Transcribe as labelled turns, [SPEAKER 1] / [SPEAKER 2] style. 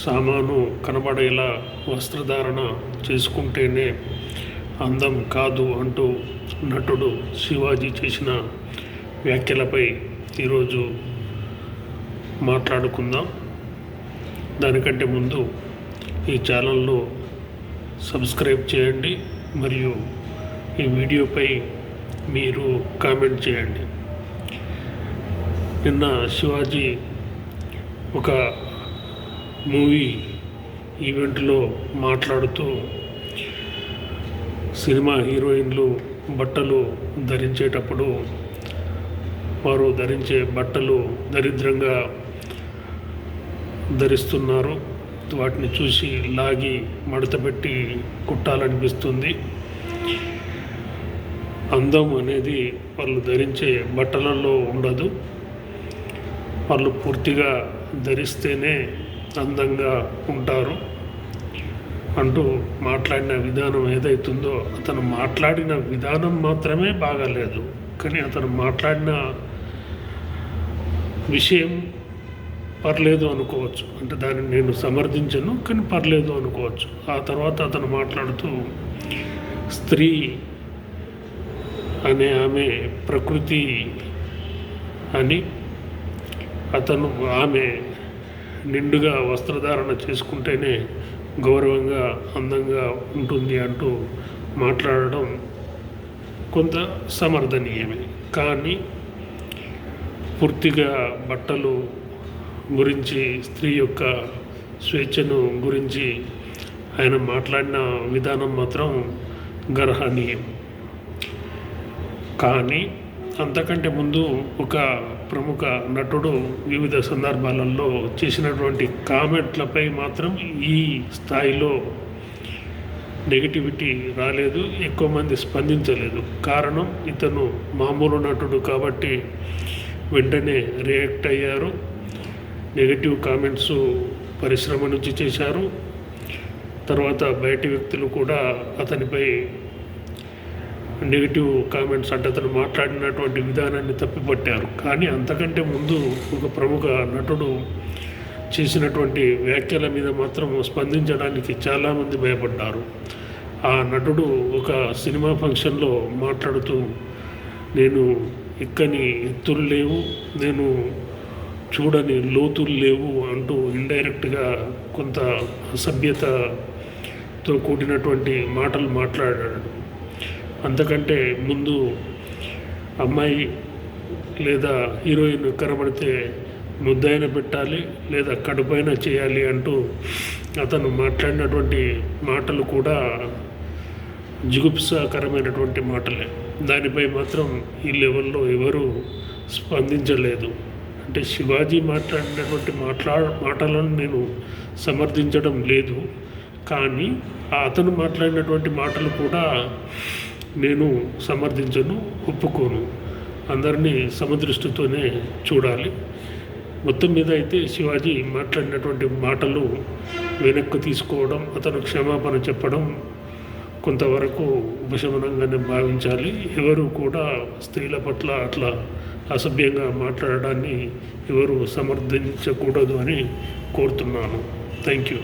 [SPEAKER 1] సామాను కనబడేలా వస్త్రధారణ చేసుకుంటేనే అందం కాదు అంటూ నటుడు శివాజీ చేసిన వ్యాఖ్యలపై ఈరోజు మాట్లాడుకుందాం. దానికంటే ముందు ఈ ఛానల్లో సబ్స్క్రైబ్ చేయండి మరియు ఈ వీడియోపై మీరు కామెంట్ చేయండి. నిన్న శివాజీ ఒక మూవీ ఈవెంట్లో మాట్లాడుతూ సినిమా హీరోయిన్లు బట్టలు ధరించేటప్పుడు వారు ధరించే బట్టలు దరిద్రంగా ధరిస్తున్నారు. వాటిని చూసి లాగి మడతపెట్టి కుట్టాలనిపిస్తుంది. అందం అనేది వాళ్ళు ధరించే బట్టలలో ఉండదు. వాళ్ళు పూర్తిగా ధరిస్తేనే అందంగా ఉంటారు అంటూ మాట్లాడిన విధానం ఏదైతుందో అతను మాట్లాడిన విధానం మాత్రమే బాగాలేదు. కానీ అతను మాట్లాడిన విషయం పర్లేదు అనుకోవచ్చు. అంటే దాన్ని నేను సమర్థించను కానీ పర్లేదు అనుకోవచ్చు. ఆ తర్వాత అతను మాట్లాడుతూ స్త్రీ అనే ఆమె ప్రకృతి అని అతను ఆమె నిండుగా వస్త్రధారణ చేసుకుంటేనే గౌరవంగా అందంగా ఉంటుంది అంటూ మాట్లాడడం కొంత సమర్థనీయమే. కానీ పూర్తిగా బట్టలు గురించి స్త్రీ యొక్క స్వేచ్ఛను గురించి ఆయన మాట్లాడిన విధానం మాత్రం గర్హనీయం. కానీ అంతకంటే ముందు ఒక ప్రముఖ నటుడు వివిధ సందర్భాలలో చేసినటువంటి కామెంట్లపై మాత్రం ఈ స్థాయిలో నెగిటివిటీ రాలేదు ఎక్కువ మంది స్పందించలేదు. కారణం ఇతను మామూలు నటుడు కాబట్టి వెంటనే రియాక్ట్ అయ్యారు. నెగిటివ్ కామెంట్స్ పరిశ్రమ నుంచి చేశారు. తర్వాత బయటి వ్యక్తులు కూడా అతనిపై నెగిటివ్ కామెంట్స్ అంటే అతను మాట్లాడినటువంటి విధానాన్ని తప్పిపట్టారు. కానీ అంతకంటే ముందు ఒక ప్రముఖ నటుడు చేసినటువంటి వ్యాఖ్యల మీద మాత్రం స్పందించడానికి చాలామంది భయపడ్డారు. ఆ నటుడు ఒక సినిమా ఫంక్షన్లో మాట్లాడుతూ నేను ఎక్కని ఎత్తులు లేవు నేను చూడని లోతులు లేవు అంటూ ఇండైరెక్ట్గా కొంత అసభ్యతతో కూడినటువంటి మాటలు మాట్లాడాడు. అంతకంటే ముందు అమ్మాయి లేదా హీరోయిన్ కనబడితే ముద్దైన పెట్టాలి లేదా కడుపైన చేయాలి అంటూ అతను మాట్లాడినటువంటి మాటలు కూడా జిగుప్సాకరమైనటువంటి మాటలే. దానిపై మాత్రం ఈ లెవెల్లో ఎవరు స్పందించలేదు. అంటే శివాజీ మాట్లాడినటువంటి మాట్లా మాటలను నేను సమర్థించడం లేదు. కానీ అతను మాట్లాడినటువంటి మాటలు కూడా నేను సమర్థించను ఒప్పుకోను. అందరినీ సమదృష్టితోనే చూడాలి. మొత్తం మీద అయితే శివాజీ మాట్లాడినటువంటి మాటలు వెనక్కు తీసుకోవడం అతను క్షమాపణ చెప్పడం కొంతవరకు ఉపశమనంగానే భావించాలి. ఎవరు కూడా స్త్రీల పట్ల అట్లా అసభ్యంగా మాట్లాడడాన్ని ఎవరు సమర్థించకూడదు అని కోరుతున్నాను. Thank you.